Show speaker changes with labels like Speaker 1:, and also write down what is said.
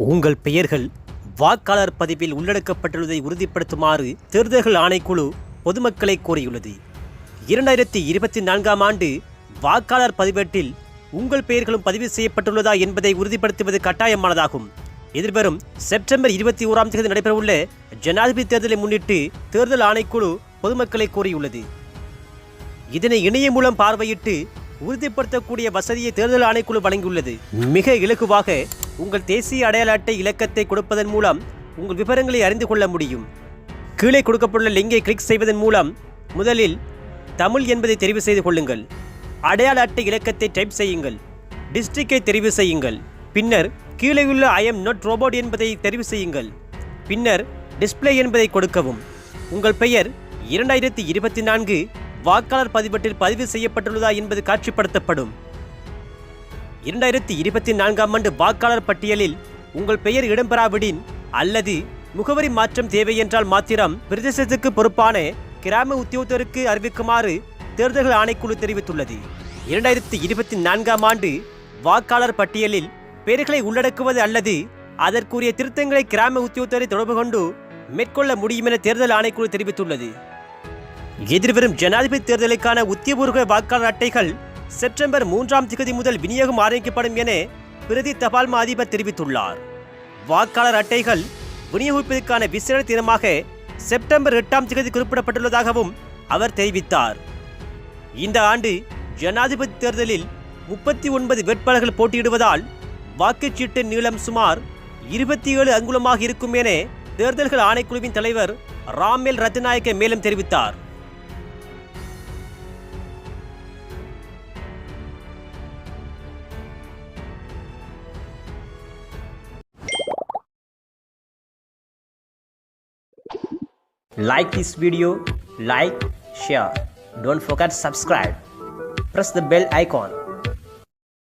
Speaker 1: உங்கள் பெயர்கள் வாக்காளர் பதிவில் உள்ளடக்கப்பட்டுள்ளதை உறுதிப்படுத்துமாறு தேர்தல்கள் ஆணைக்குழு பொதுமக்களை கோரியுள்ளது. இரண்டாயிரத்தி இருபத்தி நான்காம் ஆண்டு வாக்காளர் பதிவேட்டில் உங்கள் பெயர்களும் பதிவு செய்யப்பட்டுள்ளதா என்பதை உறுதிப்படுத்துவது கட்டாயமானதாகும். எதிர்வரும் செப்டம்பர் இருபத்தி ஓராம் தேதி நடைபெறவுள்ள ஜனாதிபதி தேர்தலை முன்னிட்டு தேர்தல் ஆணைக்குழு பொதுமக்களை கோரியுள்ளது. இதனை இணையம் மூலம் பார்வையிட்டு உறுதிப்படுத்தக்கூடிய வசதியை தேர்தல் ஆணைக்குழு வழங்கியுள்ளது. மிக இலகுவாக உங்கள் தேசிய அடையாள அட்டை இலக்கத்தை கொடுப்பதன் மூலம் உங்கள் விவரங்களை அறிந்து கொள்ள முடியும். கீழே கொடுக்கப்பட்டுள்ள லிங்கை கிளிக் செய்வதன் மூலம் முதலில் தமிழ் என்பதை தெரிவு செய்து கொள்ளுங்கள். அடையாள அட்டை இலக்கத்தை டைப் செய்யுங்கள். டிஸ்ட்ரிக்டை தெரிவு செய்யுங்கள். பின்னர் கீழே உள்ள ஐ எம் நாட் ரோபோட் என்பதை தெரிவு செய்யுங்கள். பின்னர் டிஸ்ப்ளே என்பதை கொடுக்கவும். உங்கள் பெயர் இரண்டாயிரத்தி இருபத்தி நான்கு வாக்காளர் பதிவேட்டில் பதிவு செய்யப்பட்டுள்ளதா என்பது காட்சிப்படுத்தப்படும். இரண்டாயிரத்தி இருபத்தி நான்காம் ஆண்டு வாக்காளர் பட்டியலில் உங்கள் பெயர் இடம்பெறாவிடின் அல்லது முகவரி மாற்றம் தேவை என்றால் மாத்திரம் பிரதேசத்துக்கு பொறுப்பான கிராம உத்தியோகத்தருக்கு அறிவிக்குமாறு தேர்தல்கள் ஆணைக்குழு தெரிவித்துள்ளது. இரண்டாயிரத்தி இருபத்தி நான்காம் ஆண்டு வாக்காளர் பட்டியலில் பெயர்களை உள்ளடக்குவது அல்லது அதற்குரிய திருத்தங்களை கிராம உத்தியோகத்தரை தொடர்பு கொண்டு மேற்கொள்ள முடியும் என தேர்தல் ஆணைக்குழு தெரிவித்துள்ளது. எதிர்வரும் ஜனாதிபதி தேர்தலுக்கான உத்தியபூர்வ வாக்காளர் அட்டைகள் செப்டம்பர் மூன்றாம் திகதி முதல் விநியோகம் ஆரம்பிக்கப்படும் என பிரதி தபால் மா அதிபர் தெரிவித்துள்ளார். வாக்காளர் அட்டைகள் விநியோகிப்பதற்கான விசேட தினமாக செப்டம்பர் எட்டாம் திகதி குறிப்பிடப்பட்டுள்ளதாகவும் அவர் தெரிவித்தார். இந்த ஆண்டு ஜனாதிபதி தேர்தலில் முப்பத்தி ஒன்பது வேட்பாளர்கள் போட்டியிடுவதால் வாக்குச்சீட்டு நீளம் சுமார் இருபத்தி ஏழு அங்குலமாக இருக்கும் என தேர்தல்கள் ஆணைக்குழுவின் தலைவர் ராமேல் ரத்நாயக்க மேலும் தெரிவித்தார். Like this video like share. Don't forget subscribe. Press the bell icon